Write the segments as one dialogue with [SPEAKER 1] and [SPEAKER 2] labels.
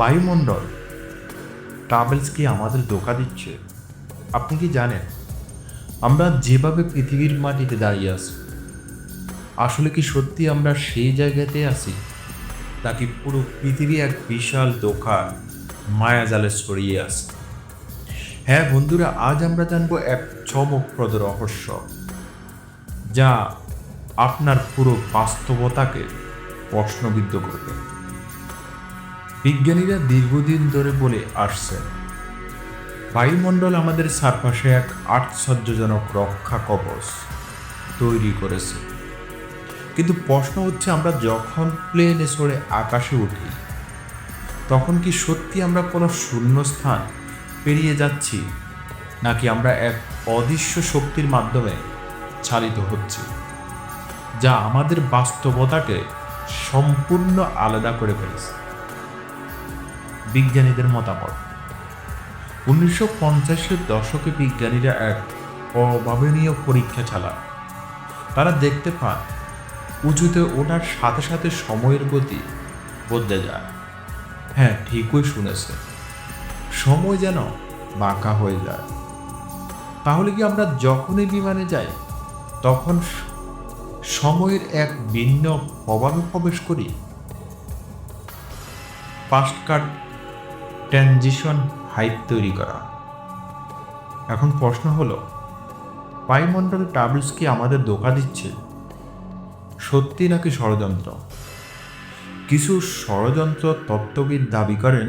[SPEAKER 1] বায়ুমণ্ডল। ট্রাভেলস কি আমাদের ধোকা দিচ্ছে? আপনি কি জানেন? আমরা যেভাবে পৃথিবীর মাটিতে দাঁড়িয়ে আছি, আসলে কি সত্যি আমরা সেই জায়গাতে আছি? নাকি পুরো পৃথিবী এক বিশাল দোকান মায়াজালে ছড়িয়ে আছে? হ্যাঁ বন্ধুরা, আজ আমরা জানব এক চমকপ্রদ রহস্য, যা আপনার পুরো বাস্তবতাকে প্রশ্নবিদ্ধ করবে। বিজ্ঞানীরা দীর্ঘদিন ধরে বলে আসছেন। বায়ুমণ্ডল আমাদের চারপাশে এক আশ্চর্যজনক রক্ষা কবচ তৈরি করেছে। কিন্তু প্রশ্ন হচ্ছে, আমরা যখন প্লেনে চড়ে আকাশে উঠি, তখন কি সত্যি আমরা কোনো শূন্যস্থান পেরিয়ে যাচ্ছি, নাকি আমরা এক অদৃশ্য শক্তির মাধ্যমে চালিত হচ্ছি, যা আমাদের বাস্তবতাকে সম্পূর্ণ আলাদা করে ফেলেছে? বিজ্ঞানীদের মতামত। উনিশশো পঞ্চাশের দশকে বিজ্ঞানীরা এক অভাবনীয় পরীক্ষা চালান। তারা দেখতে পান, উঁচুতে ওঠার সাথে সাথে সময়ের গতি বদলে যায়। হ্যাঁ ঠিকই শুনেছে। সময় যেন বাঁকা হয়ে যায়। তাহলে কি আমরা যখনই বিমানে যাই, তখন সময়ের এক ভিন্ন প্রভাবে প্রবেশ করি? পাস্ট কার্ড ট্রানজিশন হাইট তৈরি করা। এখন প্রশ্ন হলো, বায়ুমণ্ডল ট্রাভেলস কি আমাদের ধোকা দিচ্ছে? সত্যি নাকি ষড়যন্ত্র? কিছু ষড়যন্ত্র তত্ত্ববিদ দাবি করেন,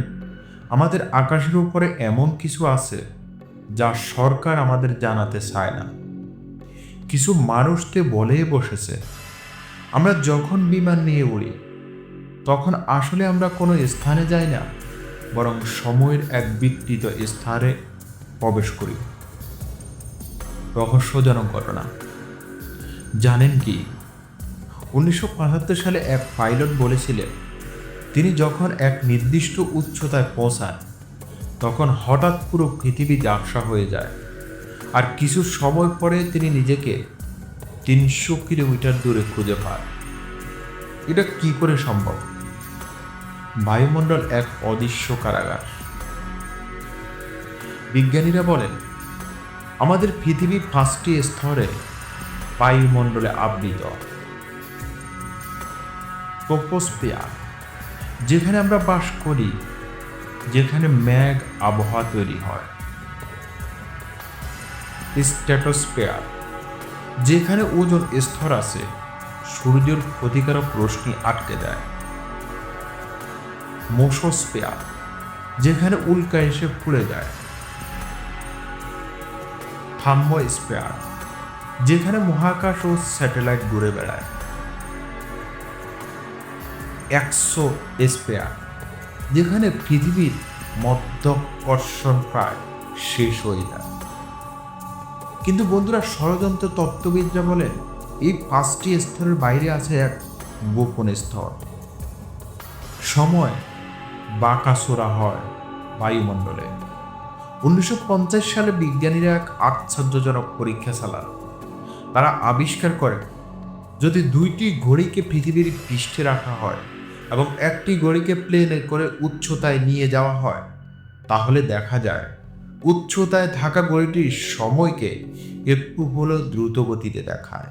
[SPEAKER 1] আমাদের আকাশের উপরে এমন কিছু আছে যা সরকার আমাদের জানাতে চায় না। কিছু মানুষকে বলে বসেছে, আমরা যখন বিমান নিয়ে উড়ি, তখন আসলে আমরা কোনো স্থানে যাই না। বরং সময়ের এক বিকৃত স্থানে প্রবেশ করি। রহস্যজনক ঘটনা। জানেন কি? উনিশশো পঁচাত্তর সালে এক পাইলট বলেছিলেন, তিনি যখন এক নির্দিষ্ট উচ্চতায় পৌঁছান, তখন হঠাৎ পুরো পৃথিবী ঝাপসা হয়ে যায়। আর কিছু সময় পরে তিনি নিজেকে তিনশো কিলোমিটার দূরে খুঁজে পান। এটা কি করে সম্ভব? বায়ুমণ্ডল এক অদৃশ্য কারাগার। বিজ্ঞানীরা বলেন, আমাদের পৃথিবী পাঁচটি স্তরে বায়ুমণ্ডলে আবৃত। ট্রপোস্ফিয়ার, যেখানে আমরা বাস করি, যেখানে মেঘ আবহাওয়া তৈরি হয়। স্ট্যাটোস্ফিয়ার যেখানে ওজন স্তর আছে, সূর্যের ক্ষতিকারক রশ্মি আটকে দেয়। মোসোস্ফিয়ার যেখানে উল্কা এসে ফুলে যায়। থার্মোস্ফিয়ার যেখানে মহাকাশ ও স্যাটেলাইট ঘুরে বেড়ায়। একশো স্পেয়ার যেখানে পৃথিবীর মধ্যকর্ষণ প্রায় শেষ হয়ে যায়। কিন্তু বন্ধুরা, ষড়যন্ত্র তত্ত্ববিদরা বলেন, এই পাঁচটি স্তরের বাইরে আছে এক গোপন স্তর। সময় বাঁকাচোরা হয় বায়ুমণ্ডলে। উনিশশো পঞ্চাশ সালে বিজ্ঞানীরা এক আশ্চর্যজনক পরীক্ষা চালান। তারা আবিষ্কার করে, যদি দুইটি ঘড়িকে পৃথিবীর পৃষ্ঠে রাখা হয় এবং একটি ঘড়িকে প্লেনে করে উচ্চতায় নিয়ে যাওয়া হয়, তাহলে দেখা যায় উচ্চতায় থাকা ঘড়িটির সময়কে একটু হলেও দ্রুত গতিতে দেখায়।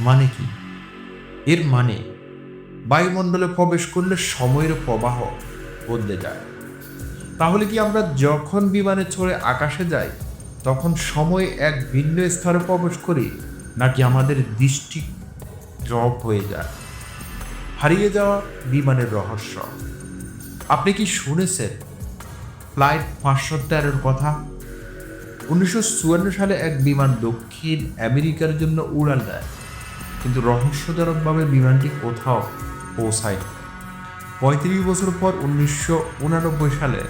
[SPEAKER 1] মানে কি? এর মানে বায়ুমণ্ডলে প্রবেশ করলে সময়ের প্রবাহ বদলে যায়। তাহলে কি আমরা যখন বিমানে চড়ে আকাশে যাই, তখন সময় এক ভিন্ন স্তরে প্রবেশ করি, নাকি আমাদের দৃষ্টি ড্রপ হয়ে যায়? হারিয়ে যাওয়া বিমানের রহস্য। আপনি কি শুনেছেন ফ্লাইট পাঁচশো তেরোর কথা? উনিশশো চুয়ান্ন সালে এক বিমান দক্ষিণ আমেরিকার জন্য উড়াল দেয়, কিন্তু রহস্যজনকভাবে বিমানটি কোথাও পৌঁছায়। পঁয়ত্রিশ বছর পর উনিশশো সালে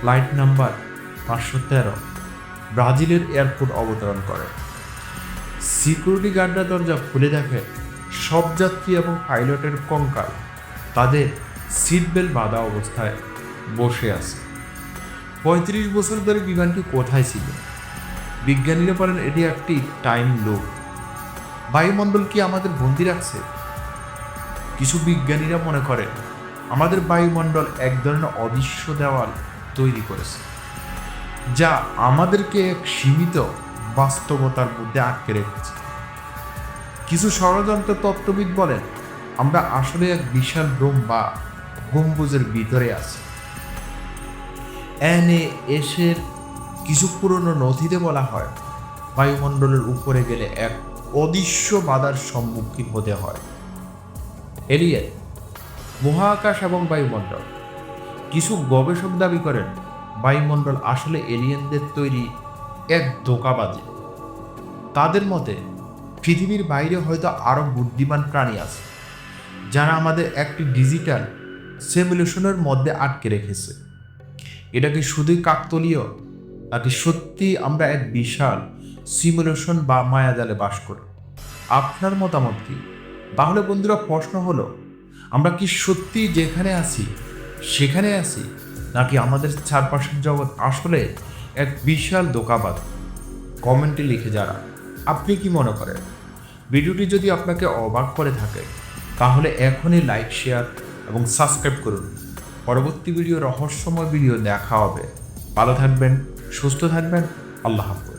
[SPEAKER 1] ফ্লাইট নাম্বার পাঁচশো তেরো ব্রাজিলের এয়ারপোর্ট অবতরণ করে। সিকিউরিটি গার্ডরা দরজা খুলে দেখে, সব যাত্রী এবং পাইলটের কঙ্কাল তাদের সিট বেল্ট বাঁধা অবস্থায় বসে আছে। পঁয়ত্রিশ বছর ধরে বিমানটি কোথায় ছিল? বিজ্ঞানীরা বলেন, এটি একটি টাইম লুপ। বায়ুমণ্ডল কি আমাদের বন্দি রাখছে? কিছু বিজ্ঞানীরা মনে করেন আমাদের বায়ুমণ্ডল এক ধরনের অদৃশ্য দেওয়াল তৈরি করেছে, যা আমাদেরকে এক সীমিত বাস্তবতার মধ্যে আটকে রেখেছে। কিছু ষড়যন্ত্র তত্ত্ববিদ বলেন, আমরা আসলে এক বিশাল ডোম বা গম্বুজের ভিতরে আছি। এন এ এসের কিছু পুরনো নথিতে বলা হয়, বায়ুমণ্ডলের উপরে গেলে এক অদৃশ্য বাধার সম্মুখীন হতে হয়। এলিয়েন মহাকাশ এবং বায়ুমণ্ডল। কিছু গবেষক দাবি করেন, বায়ুমণ্ডল আসলে এলিয়েনদের তৈরি এক ধোকাবাজি। তাদের মতে, পৃথিবীর বাইরে হয়তো আরও বুদ্ধিমান প্রাণী আছে, যারা আমাদের একটি ডিজিটাল সিমুলেশনের মধ্যে আটকে রেখেছে। এটা কি শুধুই কাকতলীয়, নাকি সত্যি আমরা এক বিশাল সিমুলেশন বা মায়াজালে বাস করি? আপনার মতামত কি? তাহলে বন্ধুরা প্রশ্ন হলো, আমরা কি সত্যি যেখানে আছি, সেখানে আছি, নাকি আমাদের চারপাশের জগৎ আসলে এক বিশাল দোকাবাদ কমেন্টে লিখে যারা আপনি কি মনে করেন? ভিডিওটি যদি আপনাকে অবাক করে থাকে, তাহলে এখনই লাইক শেয়ার এবং সাবস্ক্রাইব করুন। পরবর্তী ভিডিও রহস্যময় ভিডিও দেখা হবে। ভালো থাকবেন, সুস্থ থাকবেন, আল্লাহ হাফেজ।